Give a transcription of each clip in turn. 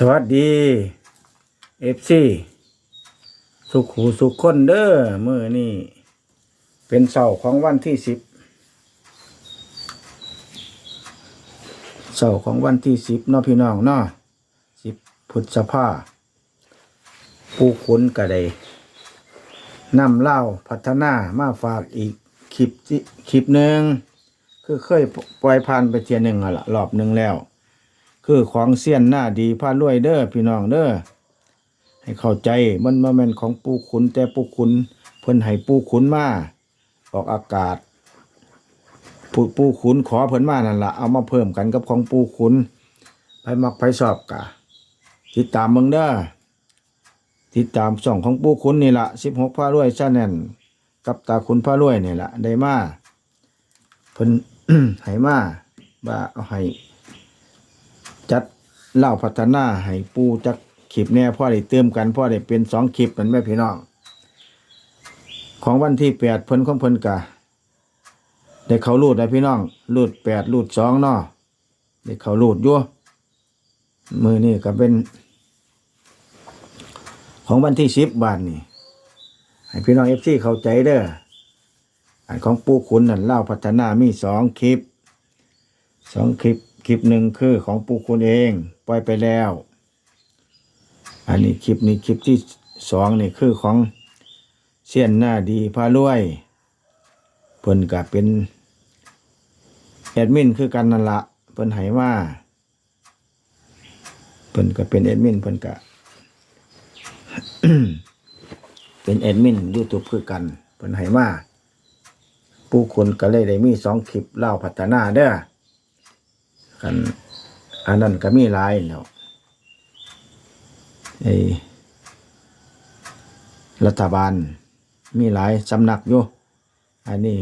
สวัสดีเอฟซีสุขหูสุขคนเด้อมือนี่เป็นเสาร์ของวันที่สิบเสาร์ของวันที่สิบเนาะพี่น้องเนาะสิบพฤษภาผู้ขุนกระไดนำเล่าพัฒนามาฝากอีกคลิปที่คลิปหนึ่งคือเคยปล่อยผ่านไปเทียหนึ่งอะละรอบหนึ่งแล้ว คือของเสี้ยนหน้าดีพารวยเด้อพี่น้องเด้อให้เข้าใจมันมาแม่นของปูขุนแต่ปูขุนเพิ่นให้ปูขุนมาออกอากาศปูปูขุนขอเพิ่นมานั่นละเอามาเพิ่มกันกับของปูขุนไปมักไปสอบกะติดตามมึงเด้อติดตามช่องของปูขุนนี่ละสิบหกพารวยชาแนลกับตาขุนพารวยนี่ละได้มาเพิ่นให้มาว่าเอาให้ จัดเล่าพัฒนาให้ปูจักคลิปแน่พ่อได้เติมกันพ่อได้เป็นสองคลิปเป็นแม่พี่น้อง ของวันที่แปดเพิ่นของเพิ่นกะได้เขารูดได้พี่น้องรูดแปดรูดสองเนาะได้เขารูดยู่วมือนี่ก็เป็น ของวันที่สิบบาทนี่ให้พี่น้องเอฟซีเข้าใจเด้ออันของปูขุนนั่นเล่าพัฒนามีสองคลิปสองคลิป คลิปหนึ่งคือของปูคุณเองปล่อยไปแล้ว อันนี้คลิปนี้คลิปที่สองนี่คือของเสี้ยนหน้าดีพารวย เพิ่นกับเป็นแอดมินคือกันนั่นละเพิ่นไหมาเพิ่นก็เป็นแอดมินเพิ่นก็เป็นแอดมินยูทูบคือกันเพิ่นไหมาผู้คนก็เลยได้มีสองคลิปเล่าพัฒนาเด้อ กันอันนั้นก็มีหลายแล้วไอ้รัฐบาลมีหลายสำนักอยู่อันนี้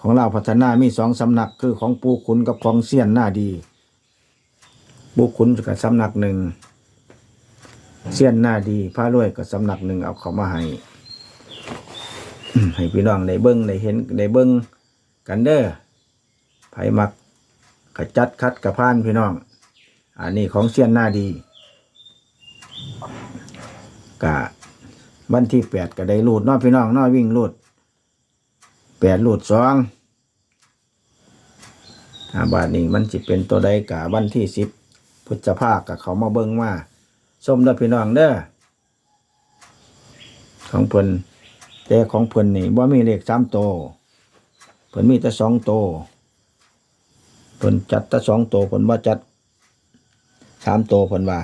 ของเราพัฒนามีสองสำนักคือของปูขุนกับของเสี้ยนหน้าดี ปูขุนกับสำนักหนึ่งเสี้ยนหน้าดีพระรวยกับสำนักหนึ่งเอาเขามาให้ให้พี่น้องได้เบิ้งได้เห็นได้เบิ้งกันเด้อไผมัก ขจัดคัดกระพานพี่น้อง อันนี้ของเซียนหน้าดีกะวันที่แปดก็ได้ลูดนอพี่น้องนอวิ่งลูดแปดลูดสองอาบาทนี้มันจิเป็นตัวใดกะวันที่สิบพฤษภาคกับเขามาเบิ้งมาส้มเด้อพี่น้องเด้อของเพิ่นแต่ของเพิ่นนี่ว่ามีเลขสามโตเพิ่นมีแต่สองโต วเพิ่นจัดแต่สองตัวเพิ่นว่าจัดสามตัวเพิ่นว่า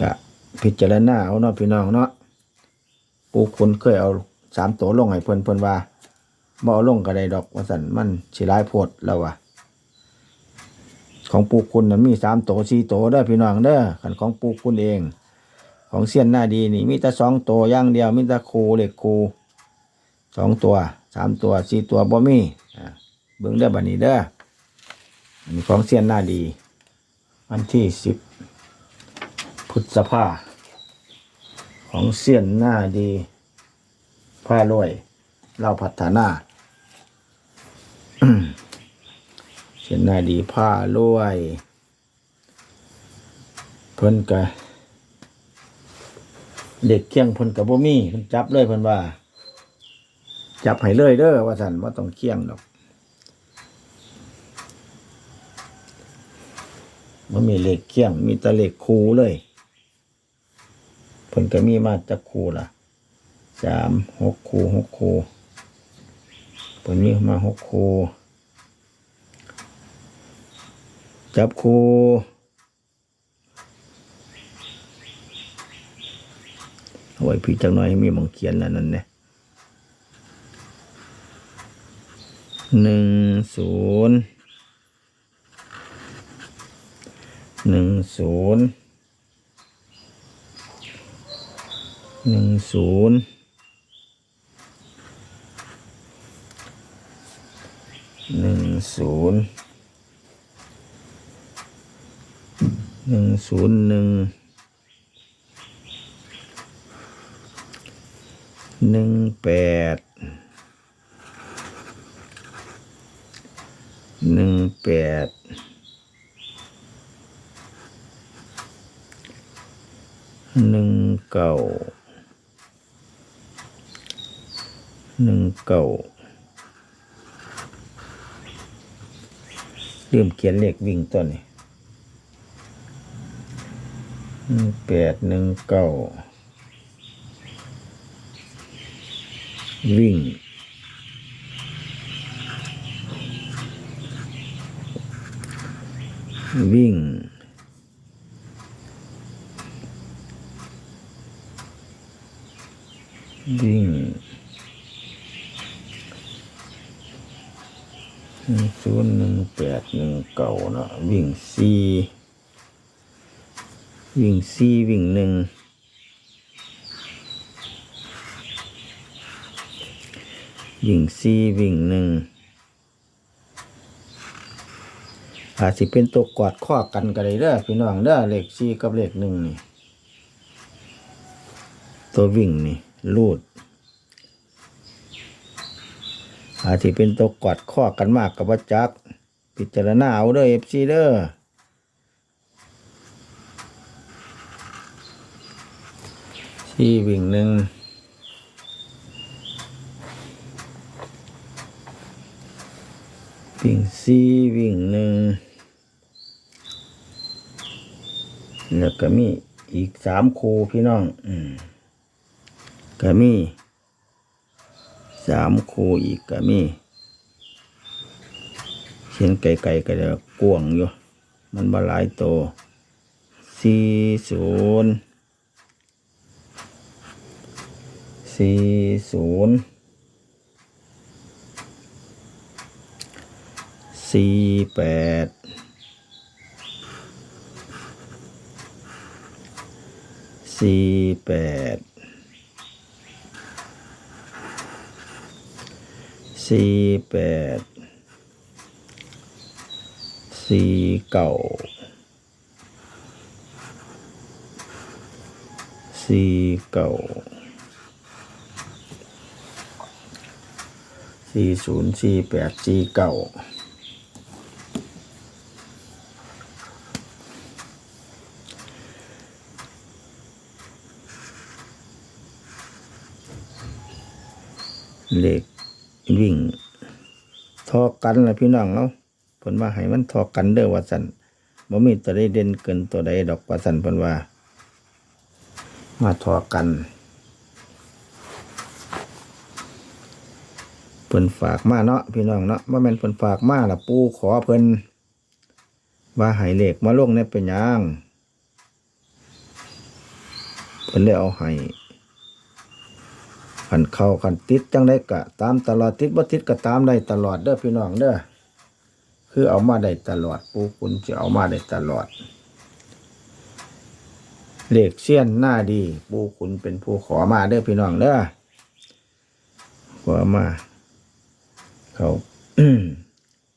กะพิจารณาเอาเนาะพี่น้องเนาะปูคุณเคยเอาสามตัวลงให้เพิ่นเพิ่นว่าบ่เอาลงก็ได้ดอกว่าสันมันสิหลายโพดแล้วว่ะของปูคุณนะมีสามตัวสี่ตัวเด้อพี่น้องเด้อขันของปูคุณเอง ของเสี้ยนหน้าดีนี่ มีแต่สองตัวย่างเดียว มีแต่คูเล็กคูสองตัวสามตัวสี่ตัวบ่มีเบิ่งเด้อบัดนี้เด้อ อันนี้ของเซียนหน้าดีวันที่สิบพฤษภาของเซียนหน้าดีผ้ารวยเราพัฒนาเซียนหน้าดีผ้ารวย เพิ่นกะเด็กเคียงเพิ่นกับบ่มีเพิ่นจับเลยเพิ่นว่า จับให้เลยเด้อว่าสันว่าต้องเคียงดอก มันมีเหล็กเคี่ยง มีตะเหล็กคูเลยเพิ่นก็มีมาจากคูล่ะสามหกคูหกคูเพิ่นมีมาหกคูจับคูเอาไว้พี่จังหน่อยให้มีมองเขียนแล้วนั่นเนี่ยหนึ่งศูนย์ หนึ่งศูนย์หนึ่งศูนย์หนึ่งศูนย์หนึ่งศูนย์หนึ่งหนึ่งแปดหนึ่งแปด หนึ่งเก้าหนึ่งเก้าลืมเขียนเลขวิ่งตัวนี้หนึ่งแปดหนึ่งเก้าวิ่งวิ่ง วิ่งหนึ่งศูนย์หนึ่งแปดหนึ่งเก้าเนาะวิ่งสี่วิ่งสี่วิ่งหนึ่งวิ่งสี่วิ่งหนึ่งอาจจะเป็นตัวกอดข้อกันกันเลยเด้อพี่น้องเด้อเลขสี่กับเลขหนึ่งนี่ ตัววิ่งนี่ ลูด อาจจะเป็นตัวกอดข้อกันมากกับว่าจัก พิจารณาเอาเด้อเอฟซีเด้อสี่วิ่งหนึ่งวิ่งสี่วิ่งหนึ่งแล้วก็มีอีกสามคูพี่น้อง อืม ก็มีสามคูอีกก็มีเขียนไก่ๆก็จะกวงอยู่ มันบาหลายโตสี่ศูนย์สี่ศูนย์สี่แปดสี่แปด สี่แปดสี่เก่าสี่เก่าสี่ศูนย์สี่แปดสี่เก่าเลข วิ่ง ทอกันละพี่น้องเนาะเพิ่นว่าให้มันทอกันเด้อว่าซั่นบ่มีตัวใดเด่นเกินตัวใดดอกว่าซั่นเพิ่นว่า มาทอกันเพิ่นฝากมาเนาะพี่น้องเนาะบ่แม่นเพิ่นฝากมาล่ะปูขอเพิ่นว่าให้เลขมาลงเนี่ยเป็นยังเพิ่นได้เอาให้ คันเข้าคันติดจังได้กะ ตามตลอดติดบ่ติดก็ตามได้ตลอดเด้อพี่น้องเด้อคือเอามาได้ตลอดปู่คุณจะเอามาได้ตลอดเหลขเสี้ยนหน้าดีปู่คุณเป็นผู้ขอมาเด้อพี่น้องเด้อขอมา เขา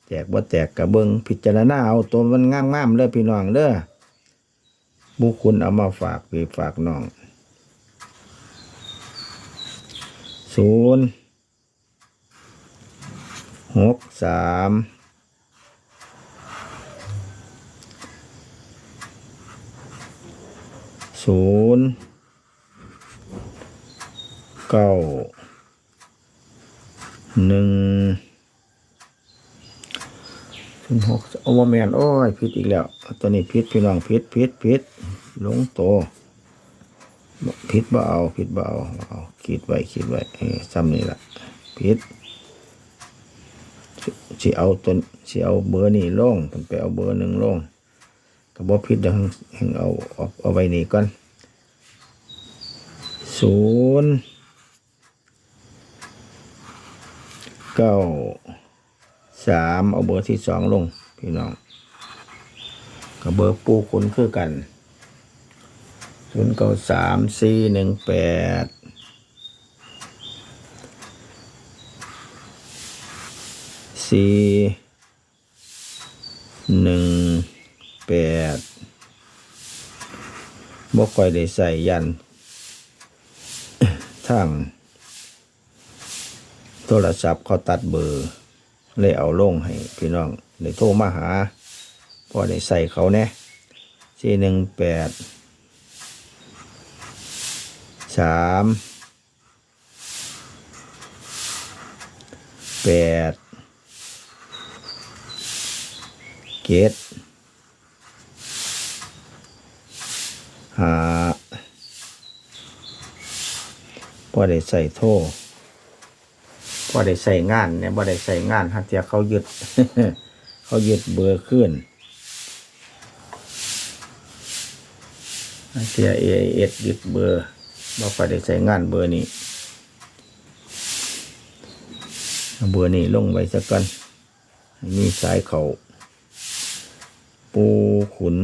แจกบ่แจกกระเบิงพิจารณาเอาตัวมันง่ามๆเด้อพี่น้องเด้อบุคุณเอามาฝากพี่ฝากน้อง ศูนย์หกสามศูนย์เก้าหนึ่งศูนย์หกโอเวอร์แมนโอ้ยผิดอีกแล้ว ตัวนี้ผิดพี่น้องผิดผิดผิดหลงโต ผิดบ่เอาผิดบ่เอาเอาคิดไว้คิดไว้เออซ้ำนี่ละผิดสิเอาตนสิเอาเบอร์นี่ลงผมไปเอาเบอร์หนึ่งลงก็บ่ผิดเดี๋ยวเอาเอาเอาไว้นี่ก่อนศูนย์เก้าสามเอาเบอร์ที่สองลง พี่น้องกับเบอร์ปูคุณคือกัน ศูนย์เก้าสามสี่หนึ่งแปดสี่หนึ่งแปดบ่ค่อยได้ใส่ยันทางโทรศัพท์เขาตัดเบอร์ เลยเอาลงให้พี่น้องได้โทรมาหาพอได้ใส่เขาแน่สี่หนึ่งแปด สามแปดเกตห้าพอได้ใส่โทพอได้ใส่งานเนี่ยพอได้ใส่งานฮัทเทียเขายึด เขายึดเบอร์ขึ้นฮัทเทียเอเอสยึดเบอร์ บ่พอได้ใส่งานเบอร์นี้เบอร์นี้ลงไว้สักกันมีสายเขาปูขุน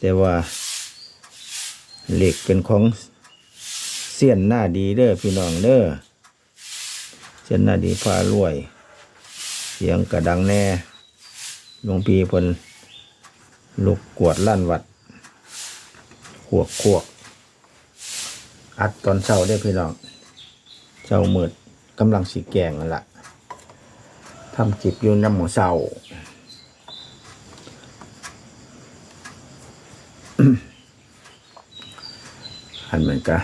แต่ว่าเหล็กเป็นของเสี้ยนหน้าดีเด้อพี่น้องเด้อเสี้ยนหน้าดีพารวย เสียงกระดังแน่ หลวงพี่เพนลูกกวดลั่นวัดขวกขวกอัดตอนเช้าได้พี่น้องเช้ามืดกำลังสีแกงนั่นละทำจิบอยู่น้ำหมูเศร้าอันเหมือนกัน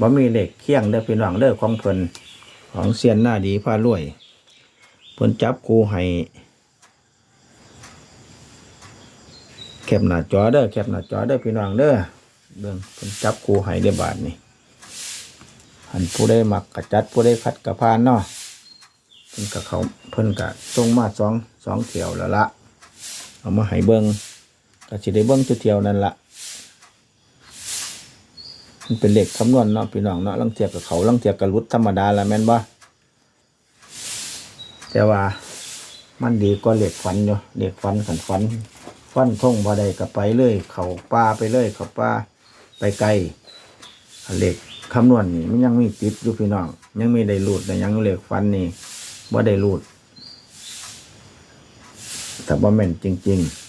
บ่มีเหล็กเคี่ยงเด้อพี่น้องเด้อของเพิ่นของเซียนหน้าดีพารวยเพิ่นจับครูให้แค บหน้าจอเด้อแคบหน้าจอเด้อพี่น้องเด้อเบิ่งเพิ่นจับครูให้ได้บาทนี่อันผู้ได้มักกระจัดผู้ได้คัดกระพานเนาะเพิ่นกับเขาเพิ่นกะส่งมาสองสองเที่ยวแล้วละเอามาให้เบิ่งก็สิได้เบิ่งจุดเที่ยวนั่นละมันเป็นเหลขคำนวณเนาะพี่น้องเนาะลังเทียบกับเขาลังเทียบกับรุดธรรมดาละแม่นบ่แต่ว่ามันดีกว่าเลขฝันอยู่เลขฝันขันฝัน ฟันทงพอใดก็ไปเลย เขาป่าไปเลยเขาป่าไปไกลอันเลขคำนวณนี่มันยังมีติดอยู่พี่น้องยังมีได้รูดแต่ยังเหลขฝันนี่บ่ได้รูดแต่บ่แม่นจริง ๆ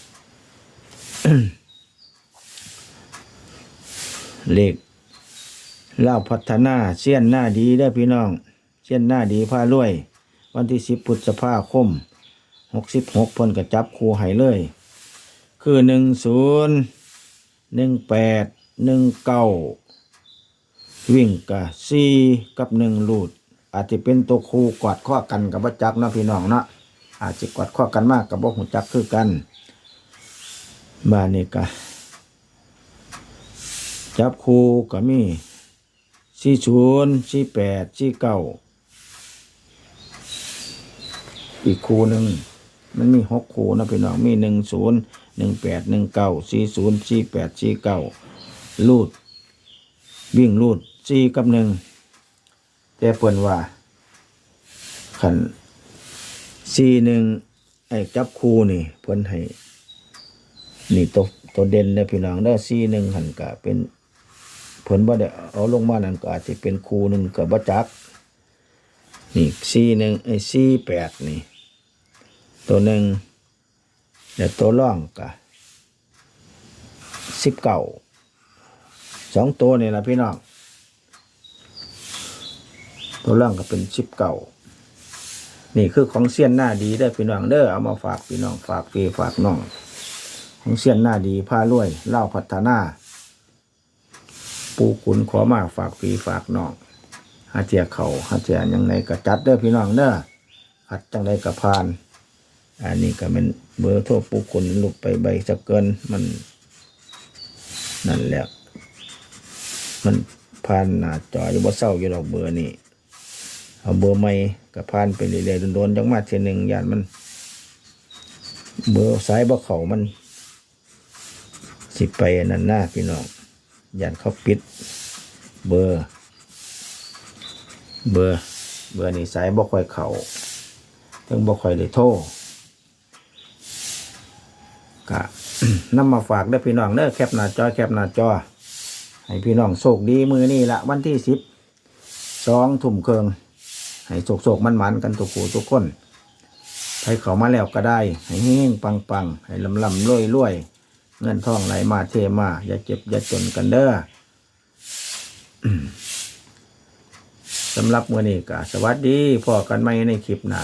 เหลขเล่าพัฒนาเสี้ยนหน้าดีได้พี่น้องเสี้ยนหน้าดีพารวย วันที่สิบพฤษภาคมหกสิบหกพนกระจับคูให้เลย คือหนึ่งศูนย์หนึ่งแปดหนึ่งเก้าวิ่งกับสี่กับหนึ่งลูด อาจจะเป็นตัวคูกอดข้อกันกับบัจักเนะพี่น้องเนาะอาจจะกอดข้อกันมากกับบ่หูจักคือกันบ้านนี้กะจับคูก็มีสี่ศูนย์สี่แปดสี่เก้าอีกคูหนึ่งมันมีหกคูนะพี่น้องมีหนึ่งศูนย์ หนึ่งแปดหนึ่งเก้าสี่ศูนย์สี่แปดสี่เก้าลูด วิ่งลูดสี่กับหนึ่งแต่เปิ่นว่าขันสี่หนึ่งไอ้จับคูนี่เพิ่นให้ นี่ตัวตัวเด่นนะพี่น้องได้สี่หนึ่งหันกะเป็นผลว่าได้เอาลงมานั่นก็อาจจะเป็นคูหนึ่งกับบัจักนี่สี่หนึ่งไอ้สี่แปดนี่ ตัวหนึ่ง เดี๋ยวตัวร่องกับสิบเก้าสองตัวนี่แหละพี่น้องตัวร่องก็เป็นสิบเก้านี่คือของเสี้ยนหน้าดีได้พี่น้องเด้อเอามาฝากพี่น้องฝากพี่ฝากน้อง ของเสี้ยนหน้าดีพารวยเล่าพัฒนาปูขุนขอมาฝากพี่ฝากน้องหาเจียเขาหาเจียยังไงก็จัดเด้อพี่น้องเด้อหัดจังไดก็ผ่าน อันนี้ก็เป็นเบอร์โทรปูขนลูกไปใบสะเกินมัน นั่นแหละมันผ่านหน้าจออยู่บ่เศร้าอยู่ดอกเบอร์นี่เอาเบอร์ใหม่ก็ผ่านไปเรื่อยๆโดนๆจังมาเทียหนึ่งยานมัน เบอร์สายบ่เขามัน สิไปนั่นหน้าพี่น้องยันเขาปิด เบอร์ เบอร์ เบอร์นี่สายบ่ค่อยเขาถึงบ่ค่อยได้โทร กะนำมาฝากเด้พี่น้องเด้อแคปหน้าจอแคปหน้าจอ ให้พี่น้องโชคดีมือนี่ละวันที่สิบสองทุ่มเคืองให้โศกโศกมันมันกันทุกูตุกคนให้เขามาแล้วก็ได้ ให้เฮงๆปังๆให้ลำลำรวยรวยๆเงินทองไหลมาเทมา อย่าเจ็บ อย่าจนกันเด้อสำหรับมือนี้ก็สวัสดีพอกันใหม่ในคลิปหน้า